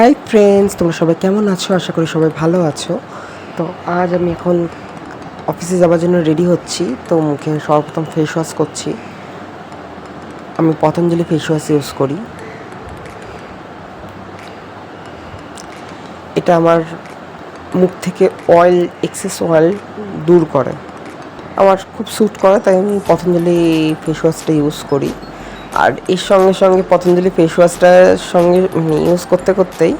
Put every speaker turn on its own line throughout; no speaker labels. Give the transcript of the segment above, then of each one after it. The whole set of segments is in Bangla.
হাই ফ্রেন্ডস তোমরা সবাই কেমন আছো? আশা করি সবাই ভালো আছো। তো আজ আমি এখন অফিসে যাওয়ার জন্য রেডি হচ্ছি। তো মুখে সর্বপ্রথম ফেস ওয়াশ করছি। আমি পতঞ্জলি ফেস ওয়াশ ইউজ করি। এটা আমার মুখ থেকে অয়েল এক্সেস অয়েল দূর করে। আমার খুব স্যুট করে, তাই আমি পতঞ্জলি ফেস ওয়াশটা ইউজ করি। আর এর সঙ্গে সঙ্গে পতঞ্জলি ফেস ওয়াশটার সঙ্গে ইউজ করতে করতেই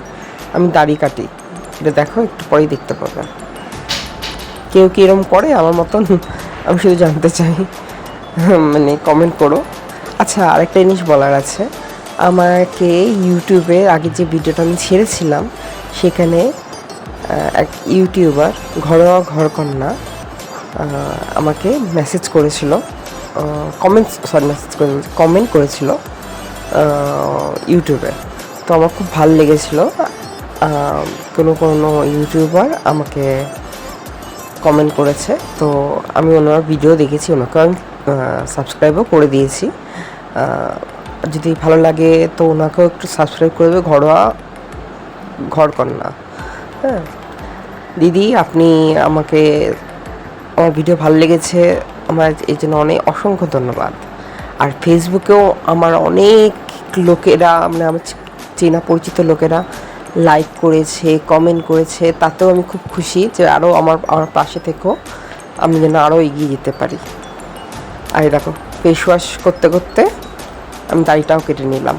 আমি দাড়ি কাটি। এটা দেখো, একটু পরেই দেখতে পাবে। কেউ কি এরম করে? আমার মতন? আমি শুধু জানতে চাই। মানে কমেন্ট করো। আচ্ছা আরেকটা জিনিস বলার আছে। আমাকে ইউটিউবে আগে যে ভিডিওটা আমি ছেড়েছিলাম, সেখানে এক ইউটিউবার ঘরোয়া ঘরকন্যা আমাকে মেসেজ করেছিল। কমেন্টস সরি মেসেজ করে কমেন্ট করেছিল ইউটিউবে। তো আমার খুব ভালো লেগেছিল। কোনো কোনো ইউটিউবার আমাকে কমেন্ট করেছে। তো আমি ওনার ভিডিও দেখেছি, ওনাকে আমি সাবস্ক্রাইবও করে দিয়েছি। যদি ভালো লাগে তো ওনাকেও একটু সাবস্ক্রাইব করে দেবে, ঘরোয়া ঘরকন্যা হ্যাঁ। দিদি, আপনি আমাকে, আমার ভিডিও ভালো লেগেছে। আমার এই জন্য অনেক অসংখ্য ধন্যবাদ। আর ফেসবুকেও আমার অনেক লোকেরা মানে আমার চেনা পরিচিত লোকেরা লাইক করেছে কমেন্ট করেছে, তাতেও আমি খুব খুশি যে আরও আমার আমার পাশে থেকেও আমি যেন আরও এগিয়ে যেতে পারি। আর দেখো ফেস ওয়াশ করতে করতে আমি দাড়িটাও কেটে নিলাম।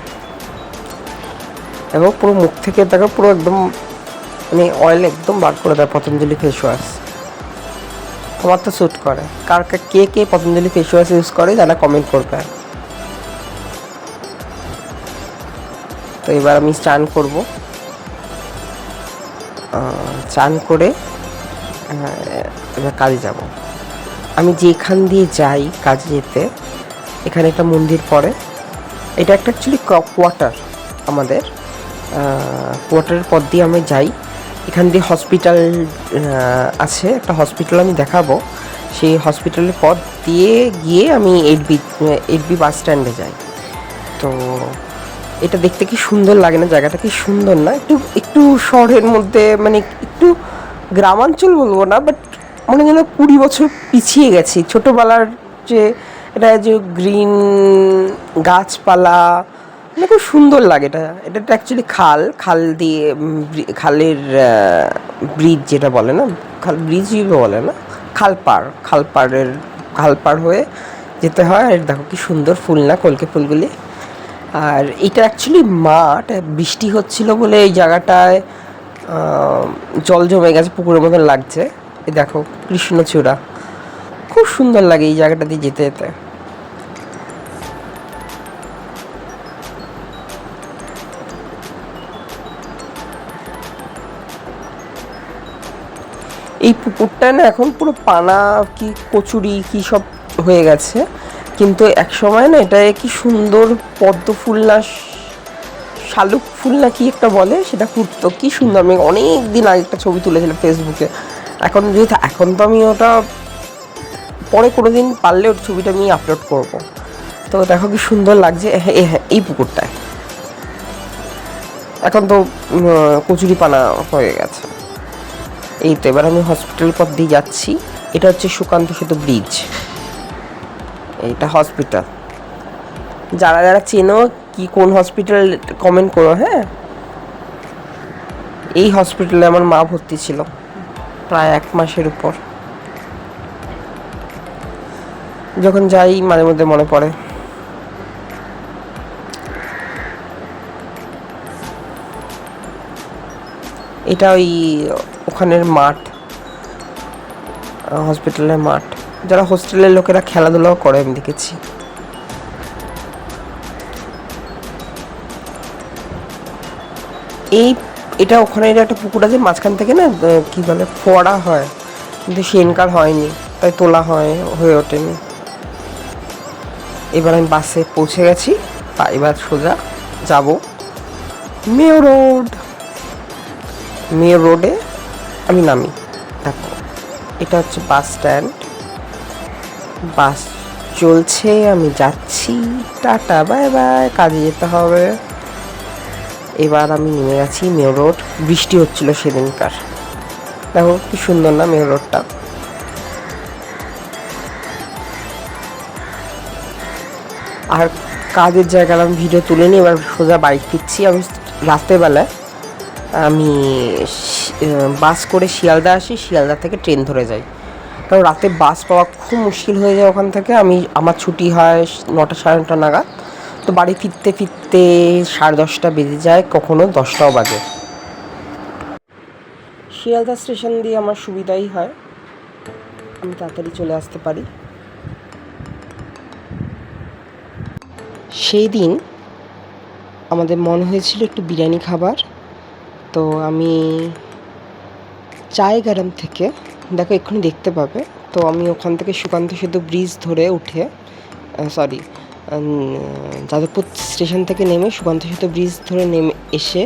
এবং পুরো মুখ থেকে দেখো, পুরো একদম মানে অয়েল একদম বার করে দেয়, পতঞ্জলি ফেস ওয়াশ আমার তো স্যুট করে। কার কে কে পতঞ্জলি ফেস ওয়াশ ইউজ করে যারা কমেন্ট করবে। তো এবার আমি স্নান করব। চান করে এবার কাজে যাব। আমি যেখান দিয়ে যাই কাজে যেতে, এখানে একটা মন্দির পড়ে। এটা একটা অ্যাকচুয়ালি কোয়ার্টার আমাদের। কোয়ার্টারের পর দিয়ে আমি যাই। এখান দিয়ে হসপিটাল আছে, একটা হসপিটাল আমি দেখাবো। সেই হসপিটালের পথ দিয়ে গিয়ে আমি eight B eight B bus স্ট্যান্ডে যাই। তো এটা দেখতে কি সুন্দর লাগে না, জায়গাটা কি সুন্দর না? একটু একটু শহরের মধ্যে মানে একটু গ্রামাঞ্চল বলব না বাট মনে যেন কুড়ি বছর পিছিয়ে গেছি। ছোটোবেলার যে, এটা যে গ্রিন গাছপালা মানে খুব সুন্দর লাগে এটা। এটা অ্যাকচুয়ালি খাল খাল দিয়ে খালের ব্রিজ যেটা বলে না, খাল ব্রিজই বলে না খালপাড় খালপাড়ের খালপাড় হয়ে যেতে হয়। আর দেখো কি সুন্দর ফুল না, কলকে ফুলগুলি। আর এটা অ্যাকচুয়ালি মাঠ বৃষ্টি হচ্ছিল বলে এই জায়গাটায় জল জমে গেছে, পুকুরের মতন লাগছে। এই দেখো কৃষ্ণচূড়া। খুব সুন্দর লাগে এই জায়গাটা দিয়ে যেতে যেতে। পুকুরটা না এখন পুরো পানা কি কচুরি কি সব হয়ে গেছে। কিন্তু এক সময় না এটা কি সুন্দর পদ্ম ফুল না শালুক ফুল না কি একটা বলে? সেটা ফুটতো। কি সুন্দর। আমি অনেক দিন আগে একটা ছবি তুলেছিলাম ফেসবুকে এখন যদি এখন তো আমি ওটা পরে কোনো দিন পারলে ওর ছবিটা আমি আপলোড করব। তো দেখো কি সুন্দর লাগছে। হ্যাঁ, এই পুকুরটায়। এখন তো উম, কচুরি পানা হয়ে গেছে। এই তো, এবার আমি হসপিটাল পথ দিয়ে যাচ্ছি। এটা হচ্ছে সুকান্ত সেতু ব্রিজ এইটা হসপিটাল যারা যারা চেনো কি কোন হসপিটাল কমেন্ট করো হ্যাঁ? এই হসপিটালে আমার মা ভর্তি ছিল, প্রায় এক মাসের উপর। যখন যাই, মাঝে মধ্যে মনে পড়ে। এটা ওই ওখানের মাঠ হসপিটালের মাঠ। যারা হোস্টেলের লোকেরা খেলাধুলাও করে, আমি দেখেছি। এই, এটা ওখানে একটা পুকুর আছে, মাঝখান থেকে না কি বলে, ফোয়ারা হয়। কিন্তু সেনকার হয়নি, তাই তোলা হয়, হয়ে ওঠেনি। এবার আমি বাসে পৌঁছে গেছি তা এবার সোজা যাব মেয় রোড। মেয় রোডে আমি নামি। দেখো, এটা হচ্ছে বাস স্ট্যান্ড। বাস চলছে, আমি যাচ্ছি। টাটা, বাই বাই, কাজে যেতে হবে। এবার আমি নেমে গেছি মেয়র রোড। বৃষ্টি হচ্ছিল সেদিনকার। দেখো, কি সুন্দর না মেয়র রোডটা। আর কাজের জায়গায় আমি ভিডিও তুলে নিই, এবার সোজা বাইক ফিরছি। আমি রাত্রেবেলায় আমি বাস করে শিয়ালদা আসি, শিয়ালদা থেকে ট্রেন ধরে যাই। কারণ রাতে বাস পাওয়া খুব মুশকিল হয়ে যায় ওখান থেকে। আমি, আমার ছুটি হয় নটা সাড়ে নটা নাগাদ। তো বাড়ি ফিরতে ফিরতে সাড়ে দশটা বেজে যায়, কখনো দশটাও বাজে। শিয়ালদা স্টেশন দিয়ে আমার সুবিধাই হয়। আমি তাড়াতাড়ি চলে আসতে পারি। সেই দিন আমাদের মনে হয়েছিল একটু বিরিয়ানি খাবার। তো আমি চায় গ্রাম থেকে। দেখো, এক্ষুনি দেখতে পাবে। তো আমি ওখান থেকে সুকান্ত সেতু ব্রিজ ধরে উঠে সরি যাদবপুর স্টেশন থেকে নেমে সুকান্ত সেতু ব্রিজ ধরে নেমে এসে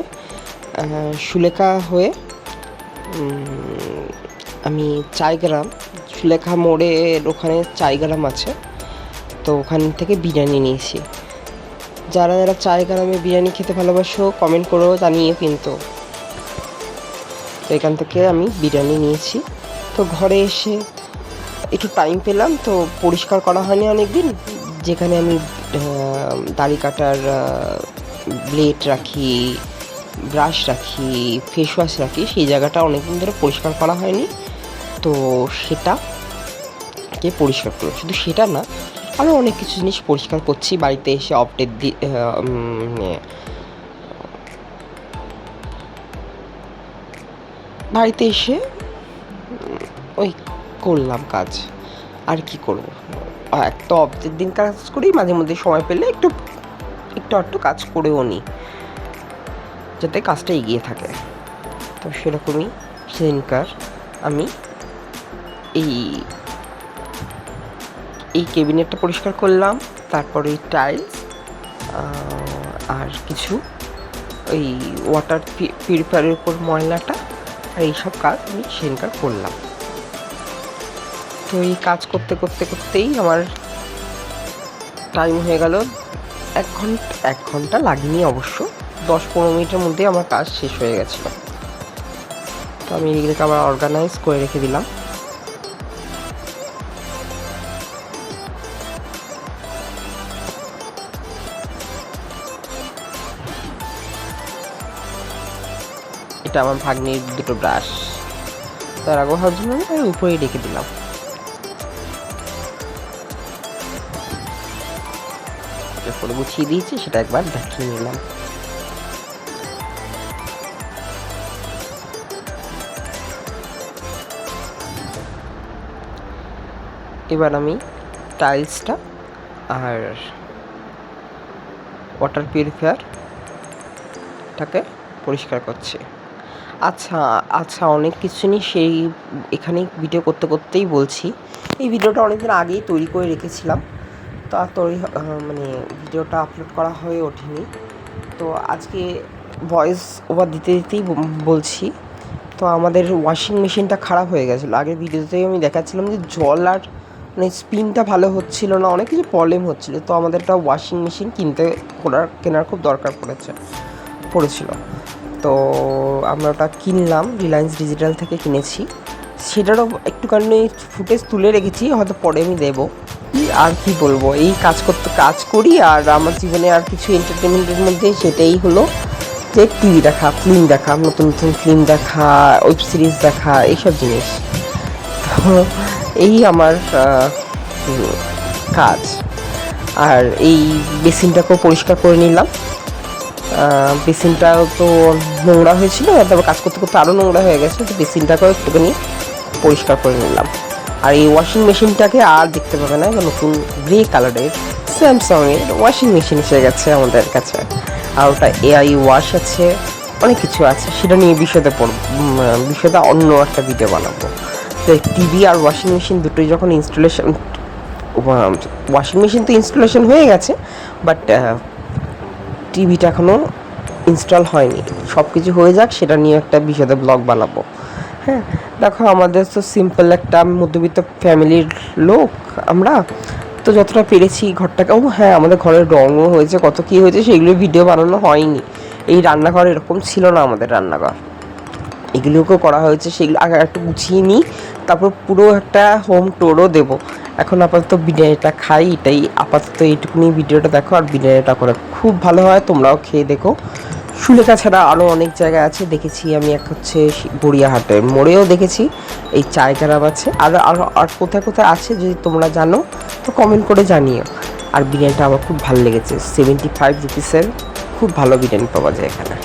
সুলেখা হয়ে আমি চায়গ্রাম সুলেখা মোড়ের ওখানে চায়গ্রাম আছে। তো ওখান থেকে বিরিয়ানি নিয়েছি। যারা যারা চায়গ্রামে বিরিয়ানি খেতে ভালোবাসো কমেন্ট করো জানিয়ে কিন্তু। তো এখান থেকে আমি বিরিয়ানি নিয়েছি। তো ঘরে এসে একটু টাইম পেলাম, তো পরিষ্কার করা হয়নি অনেক দিন যেখানে আমি দাড়ি কাটার ব্লেড রাখি ব্রাশ রাখি ফেস ওয়াশ রাখি, সেই জায়গাটা অনেকদিন ধরে পরিষ্কার করা হয়নি। তো সেটা কে পরিষ্কার করল শুধু সেটা না আরও অনেক কিছু জিনিস পরিষ্কার করছি। বাড়িতে এসে অপডেট দি বাড়িতে এসে, ওই করলাম কাজ। আর কি করব? এক তো অফিসের দিন কাজ করি, মাঝে মধ্যে সময় পেলে একটু একটু একটু কাজ করেও নিই যাতে কাজটা এগিয়ে থাকে। তো সেরকমই সেদিনকার আমি এই এই ক্যাবিনেটটা পরিষ্কার করলাম, তারপরে টাইলস আর কিছু, ওই ওয়াটার পিউরিফায়ারের উপর ময়লাটা আর এইসব কাজ আমি সেদিনকার করলাম। তো এই কাজ করতে করতে, করতেই আমার টাইম হয়ে গেল। এক ঘণ্টা এক ঘণ্টা লাগেনি অবশ্য। দশ পনেরো মিনিটের মধ্যেই আমার কাজ শেষ হয়ে গেছিল। তো আমি এগুলোকে আবার অর্গানাইজ করে রেখে দিলাম। এটা আমার ভাগ্নির দুটো ব্রাশ তার আগে জন্য আমি উপরেই রেখে দিলাম। যখন গুছিয়ে দিয়েছি, সেটা একবার দেখিয়ে নিলাম। এবার আমি টাইলসটা আর ওয়াটার পিউরিফায়ারটাকে পরিষ্কার করছি। আচ্ছা আচ্ছা অনেক কিছু নিয়ে সেই এখানে ভিডিও করতে করতেই বলছি। এই ভিডিওটা অনেকদিন আগেই তৈরি করে রেখেছিলাম। তো তৈরি মানে ভিডিওটা আপলোড করা হয়ে ওঠেনি। তো আজকে ভয়েস ওভার দিতে দিতেই বলছি। তো আমাদের ওয়াশিং মেশিনটা খারাপ হয়ে গেছিল। আগের ভিডিওতেই আমি দেখাচ্ছিলাম যে জল আর মানে স্পিনটা ভালো হচ্ছিল না, অনেক কিছু প্রবলেম হচ্ছিল। তো আমাদের একটা ওয়াশিং মেশিন কিনতে করার কেনার খুব দরকার পড়েছে। পড়েছিল। তো আমরা ওটা কিনলাম রিলায়েন্স ডিজিটাল থেকে কিনেছি। সেটারও একটুখানি ফুটেজ তুলে রেখেছি, হয়তো পরে আমি দেবো। আর কি বলব, এই কাজ করতে, কাজ করি আর আমার জীবনে আর কিছু এন্টারটেনমেন্টের মধ্যে সেটাই হলো যে টিভি দেখা ফিল্ম দেখা, নতুন নতুন ফিল্ম দেখা ওয়েব সিরিজ দেখা, এইসব জিনিস। তো এই আমার কাজ। আর এই বেসিনটাকেও পরিষ্কার করে নিলাম। বেসিনটাও তো নোংরা হয়েছিল, তারপর কাজ করতে করতে আরও নোংরা হয়ে গেছে, তো বেসিনটাকেও একটুখানি পরিষ্কার করে নিলাম। আর এই ওয়াশিং মেশিনটাকে আর দেখতে পাবে না নতুন গ্রে কালারের স্যামসংয়ের ওয়াশিং মেশিন এসে গেছে আমাদের কাছে। আর ওটা এআই ওয়াশ আছে, অনেক কিছু আছে, সেটা নিয়ে বিশদে পড়ব বিশদে অন্য একটা ভিডিও বানাবো। তো টিভি আর ওয়াশিং মেশিন দুটোই যখন ইনস্টলেশন ওয়াশিং মেশিন তো ইনস্টলেশন হয়ে গেছে বাট টিভিটা এখনও ইনস্টল হয়নি। সব কিছু হয়ে যাক, সেটা নিয়ে একটা বিশদে ব্লগ বানাবো। হ্যাঁ দেখো আমাদের তো সিম্পল একটা মধ্যবিত্ত ফ্যামিলির লোক আমরা, তো যতটা পেরেছি ঘরটাকে। ও হ্যাঁ আমাদের ঘরের রঙও হয়েছে, কত কী হয়েছে, সেগুলো ভিডিও বানানো হয়নি। এই রান্নাঘর এরকম ছিল না আমাদের রান্নাঘর। এগুলোকেও করা হয়েছে, সেগুলো আগে একটু গুছিয়ে নিই, তারপর পুরো একটা হোম টোরও দেবো। এখন আপাতত বিরিয়ানিটা খাই, এটাই আপাতত এইটুকুনি ভিডিওটা দেখো, আর বিরিয়ানিটা করে খুব ভালো হয়, তোমরাও খেয়ে দেখো। সুলেখা ছাড়া আরও অনেক জায়গায় আছে, দেখেছি আমি এক হচ্ছে গড়িয়াহাটের মোড়েও দেখেছি, এই চায় গ্রাম আছে, আর আরও আর কোথায় কোথায় আছে যদি তোমরা জানো, তো কমেন্ট করে জানিও। আর বিরিয়ানিটা আমার খুব ভালো লেগেছে সেভেন্টি ফাইভ রুপিসের খুব ভালো বিরিয়ানি পাওয়া যায় এখানে।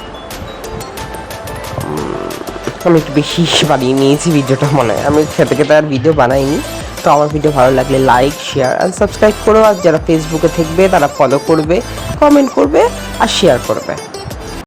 আমি একটু বেশি বানিয়ে নিয়েছি ভিডিওটা, মনে হয় আমি খেতে খেতে আর ভিডিও বানাইনি। তো আমার ভিডিও ভালো লাগলে লাইক শেয়ার আর সাবস্ক্রাইব করো। আর যারা ফেসবুকে থাকবে, তারা ফলো করবে কমেন্ট করবে আর শেয়ার করবে।